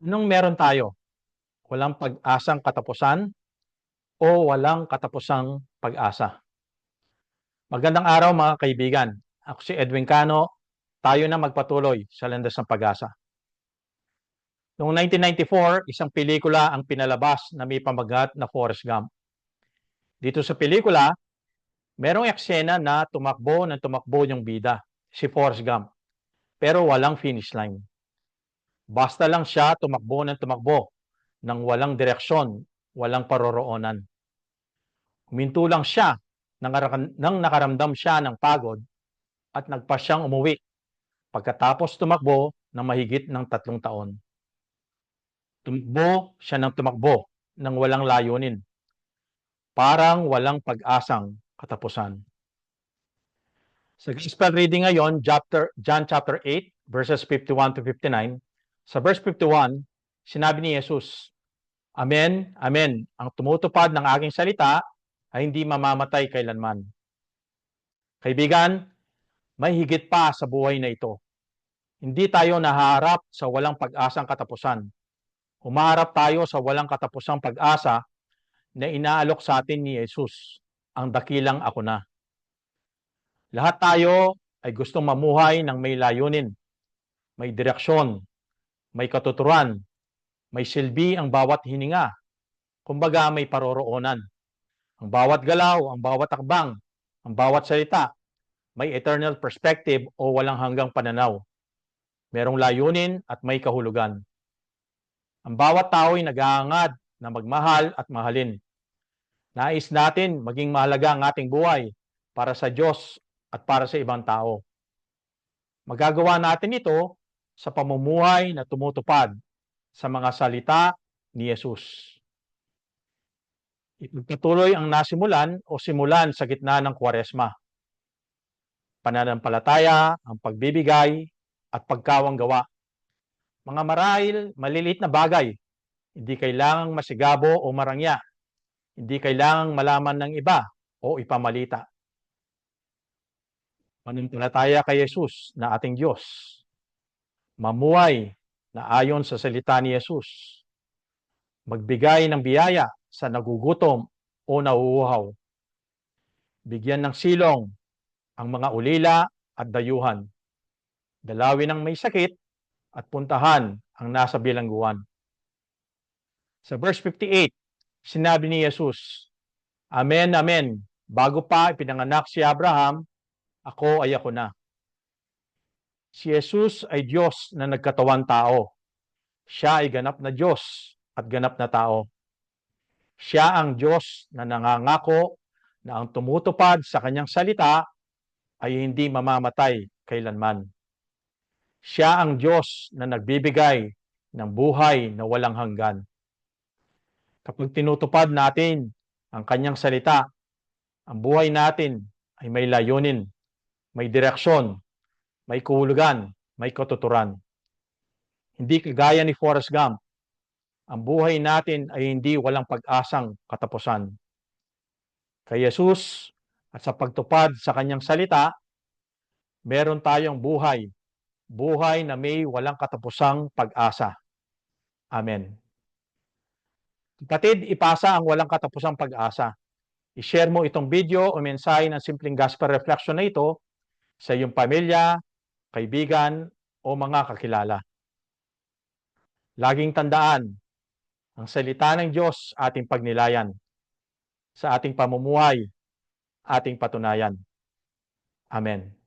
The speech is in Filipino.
Anong meron tayo? Walang pag-asang katapusan o walang katapusang pag-asa? Magandang araw mga kaibigan. Ako si Edwin Cano. Tayo na magpatuloy sa landas ng pag-asa. Noong 1994, isang pelikula ang pinalabas na may pamagat na Forrest Gump. Dito sa pelikula, merong eksena na tumakbo ng tumakbo yung bida, si Forrest Gump. Pero walang finish line. Basta lang siya tumakbo ng tumakbo nang walang direksyon, walang paroroonan. Huminto lang siya nang, nakaramdam siya ng pagod at nagpa siyang umuwi pagkatapos tumakbo ng mahigit ng tatlong taon. Tumakbo siya ng tumakbo nang walang layunin. Parang walang pag-asang katapusan. Sa Gospel reading ngayon, chapter, John chapter 8, verses 51 to 59, sa verse 51, sinabi ni Jesus, Amen, Amen, ang tumutupad ng aking salita ay hindi mamamatay kailanman. Kaibigan, may higit pa sa buhay na ito. Hindi tayo naharap sa walang pag-asang katapusan. Umaharap tayo sa walang katapusang pag-asa na inaalok sa atin ni Jesus, ang dakilang ako na. Lahat tayo ay gustong mamuhay ng may layunin, may direksyon, may katuturan, may silbi ang bawat hininga. Kumbaga may paroroonan. Ang bawat galaw, ang bawat akbang, ang bawat salita, may eternal perspective o walang hanggang pananaw. Merong layunin at may kahulugan. Ang bawat tao ay nag-aangad na magmahal at mahalin. Nais natin maging mahalaga ang ating buhay para sa Diyos at para sa ibang tao. Magagawa natin ito sa pamumuhay na tumutupad sa mga salita ni Jesus. Ipagpatuloy ang nasimulan o simulan sa gitna ng kwaresma pananampalataya, ang pagbibigay, at pagkawang gawa. Mga marahil, maliliit na bagay. Hindi kailangang masigabo o marangya. Hindi kailangang malaman ng iba o ipamalita. Pananampalataya kay Jesus na ating Diyos. Mamuhay na ayon sa salita ni Jesus. Magbigay ng biyaya sa nagugutom o nauuhaw. Bigyan ng silong ang mga ulila at dayuhan. Dalawin ang may sakit at puntahan ang nasa bilangguan. Sa verse 58, sinabi ni Jesus, Amen, Amen. Bago pa ipinanganak si Abraham, ako ay ako na. Si Jesus ay Diyos na nagkatawan tao. Siya ay ganap na Diyos at ganap na tao. Siya ang Diyos na nangangako na ang tumutupad sa kanyang salita ay hindi mamamatay kailanman. Siya ang Diyos na nagbibigay ng buhay na walang hanggan. Kapag tinutupad natin ang kanyang salita, ang buhay natin ay may layunin, may direksyon, may kuhulugan, may katuturan. Hindi kagaya ni Forrest Gump, ang buhay natin ay hindi walang pag-asang katapusan. Kay Jesus, at sa pagtupad sa kanyang salita, meron tayong buhay. Buhay na may walang katapusang pag-asa. Amen. Kapatid, ipasa ang walang katapusang pag-asa. I-share mo itong video o mensahe ng simpleng gospel reflection na ito sa iyong pamilya, kaibigan, o mga kakilala. Laging tandaan, ang salita ng Diyos ating pagnilayan sa ating pamumuhay ating patunayan. Amen.